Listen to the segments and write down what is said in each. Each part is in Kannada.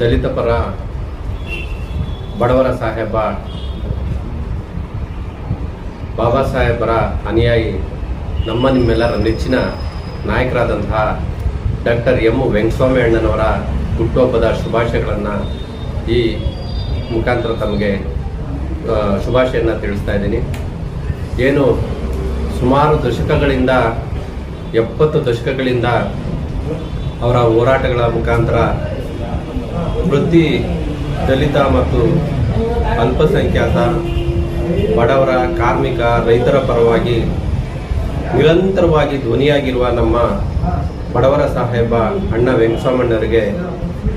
ದಲಿತ ಪರ ಬಡವರ ಸಾಹೇಬ, ಬಾಬಾ ಸಾಹೇಬರ ಅನುಯಾಯಿ, ನಮ್ಮ ನಿಮ್ಮೆಲ್ಲರ ನೆಚ್ಚಿನ ನಾಯಕರಾದಂತಹ ಡಾಕ್ಟರ್ ಎಂ ವೆಂಕಸ್ವಾಮಿ ಅಣ್ಣನವರ ಹುಟ್ಟುಹಬ್ಬದ ಶುಭಾಶಯಗಳನ್ನು ಈ ಮುಖಾಂತರ ತಮಗೆ ಶುಭಾಶಯನ್ನು ಶುಭಾಶಯನ ತಿಳಿಸ್ತಾ ಇದ್ದೀನಿ. ಏನು ಸುಮಾರು ದಶಕಗಳಿಂದ, ಎಪ್ಪತ್ತು ದಶಕಗಳಿಂದ ಅವರ ಹೋರಾಟಗಳ ಮುಖಾಂತರ ಪ್ರತಿ ದಲಿತ ಮತ್ತು ಅಲ್ಪಸಂಖ್ಯಾತ, ಬಡವರ, ಕಾರ್ಮಿಕ, ರೈತರ ಪರವಾಗಿ ನಿರಂತರವಾಗಿ ಧ್ವನಿಯಾಗಿರುವ ನಮ್ಮ ಬಡವರ ಸಾಹೇಬ ಅಣ್ಣ ವೆಂಕಟಸ್ವಾಮಣ್ಣವರಿಗೆ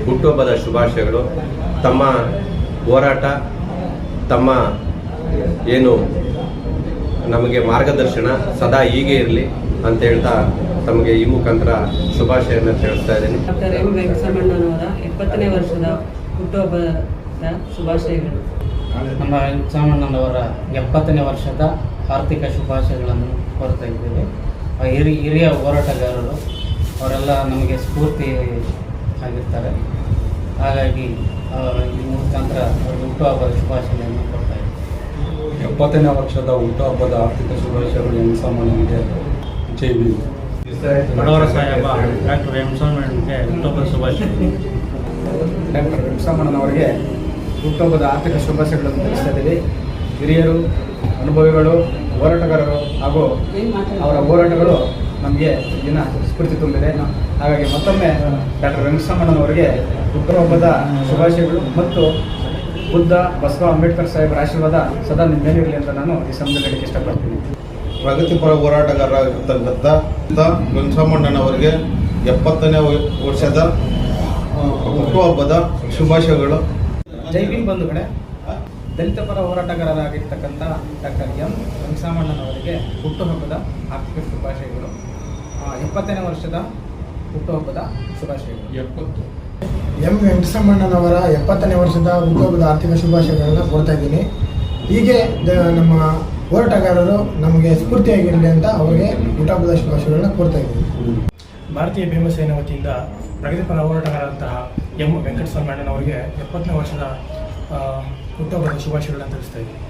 ಹುಟ್ಟುಹಬ್ಬದ ಶುಭಾಶಯಗಳು. ತಮ್ಮ ಹೋರಾಟ, ತಮ್ಮ ಏನು ನಮಗೆ ಮಾರ್ಗದರ್ಶನ ಸದಾ ಹೀಗೆ ಇರಲಿ ಅಂತ ಹೇಳ್ತಾ ತಮಗೆ ಈ ಮುಖಾಂತರ ಶುಭಾಶಯನ ತಿಳಿಸ್ತಾ ಇದ್ದೀನಿ. ಡಾಕ್ಟರ್ ಎಂ ವೆಂಕಟರಮಣ್ಣನವರ ಎಪ್ಪತ್ತನೇ ವರ್ಷದ ಹುಟ್ಟುಹಬ್ಬದ ಶುಭಾಶಯಗಳು. ನಮ್ಮ ವೆಂಕಟರಮಣ್ಣನವರ ಎಪ್ಪತ್ತನೇ ವರ್ಷದ ಆರ್ಥಿಕ ಶುಭಾಶಯಗಳನ್ನು ಕೋರ್ತಾ ಇದ್ದೇವೆ. ಆ ಹಿರಿ ಹಿರಿಯ ಹೋರಾಟಗಾರರು ಅವರೆಲ್ಲ ನಮಗೆ ಸ್ಫೂರ್ತಿ ಆಗಿರ್ತಾರೆ. ಹಾಗಾಗಿ ಈ ಮುಖಾಂತರ ಅವರಿಗೆ ಹುಟ್ಟುಹಬ್ಬದ ಶುಭಾಶಯಗಳನ್ನು ಎಪ್ಪತ್ತನೇ ವರ್ಷದ ಹುಟ್ಟುಹಬ್ಬದ ಆರ್ಥಿಕ ಶುಭಾಶಯಗಳು ಜೈ ಭೀಮ್. ಬಡವರ ಸಾಹೇಬ ಡಾಕ್ಟರ್ ಸ್ವಾಮಿಗೆ ಹುಟ್ಟುಹಬ್ಬದ ಶುಭಾಶಯಗಳು. ಡಾಕ್ಟರ್ ವೆಂಕಟರಮಣನವರಿಗೆ ಹುಟ್ಟುಹಬ್ಬದ ಆರ್ಥಿಕ ಶುಭಾಶಯಗಳನ್ನು ತಿಳಿಸ್ತಾ ಇದ್ದೀವಿ. ಹಿರಿಯರು ಅನುಭವಿಗಳು ಹೋರಾಟಗಾರರು ಹಾಗೂ ಅವರ ಹೋರಾಟಗಳು ನಮಗೆ ದಿನ ಸ್ಫೂರ್ತಿ ತುಂಬಿದೆ. ಹಾಗಾಗಿ ಮತ್ತೊಮ್ಮೆ ಡಾಕ್ಟರ್ ವೆಂಕಟರಮಣನವರಿಗೆ ಹುಟ್ಟುಹಬ್ಬದ ಶುಭಾಶಯಗಳು ಮತ್ತು ಬುದ್ಧ ಬಸವ ಅಂಬೇಡ್ಕರ್ ಸಾಹೇಬರ ಆಶೀರ್ವಾದ ಸದಾ ನಿಮ್ಮ ಮೇಲಿರಲಿ ಅಂತ ನಾನು ಈ ಸಂದರ್ಭದಲ್ಲಿ ಹೇಳಕ್ಕೆ ಇಷ್ಟಪಡ್ತೀನಿ. ಪ್ರಗತಿಪರ ಹೋರಾಟಗಾರರಾಗಿರ್ತಕ್ಕಂಥ ವೆಂಕಟರಮಣ್ಣನವರಿಗೆ ಎಪ್ಪತ್ತನೇ ವ- ವರ್ಷದ ಹುಟ್ಟುಹಬ್ಬದ ಶುಭಾಶಯಗಳು. ಜೈ ಭೀಮ್ ಬಂಧುಗಳೇ ದಲಿತ ಪರ ಹೋರಾಟಗಾರರಾಗಿರ್ತಕ್ಕಂಥ ಡಾಕ್ಟರ್ ಎಂ. ವೆಂಕಟರಾಮಣ್ಣನವರಿಗೆ ಹುಟ್ಟುಹಬ್ಬದ ಆರ್ಥಿಕ ಶುಭಾಶಯಗಳು. ಎಪ್ಪತ್ತನೇ ವರ್ಷದ ಹುಟ್ಟುಹಬ್ಬದ ಶುಭಾಶಯಗಳು. ಎಪ್ಪತ್ತು. ಎಂ. ವೆಂಕಟಸಮ್ಮಣ್ಣನವರ ಎಪ್ಪತ್ತನೇ ವರ್ಷದ ಹುಟ್ಟುಹಬ್ಬದ ಆರ್ಥಿಕ ಶುಭಾಶಯಗಳನ್ನು ಕೊಡ್ತಾ ಇದ್ದೀನಿ. ಹೀಗೆ ನಮ್ಮ ಹೋರಾಟಗಾರರು ನಮಗೆ ಸ್ಫೂರ್ತಿಯಾಗಿರಲಿ ಅಂತ ಅವರಿಗೆ ಹುಟ್ಟುಹಬ್ಬದ ಶುಭಾಶಯಗಳನ್ನ ಕೊಡ್ತಾ ಇದ್ದೀನಿ. ಭಾರತೀಯ ಭೀಮಸೇನೆ ವತಿಯಿಂದ ಪ್ರಗತಿಪರ ಹೋರಾಟಗಾರರಂತಹ ಎಂ. ವೆಂಕಟಸ್ವಾಮಿ ಅಣ್ಣನವರಿಗೆ ಎಪ್ಪತ್ತನೇ ವರ್ಷದ ಹುಟ್ಟುಹಬ್ಬದ ಶುಭಾಶಯಗಳನ್ನು ತಿಳಿಸ್ತಾ ಇದ್ದೀನಿ.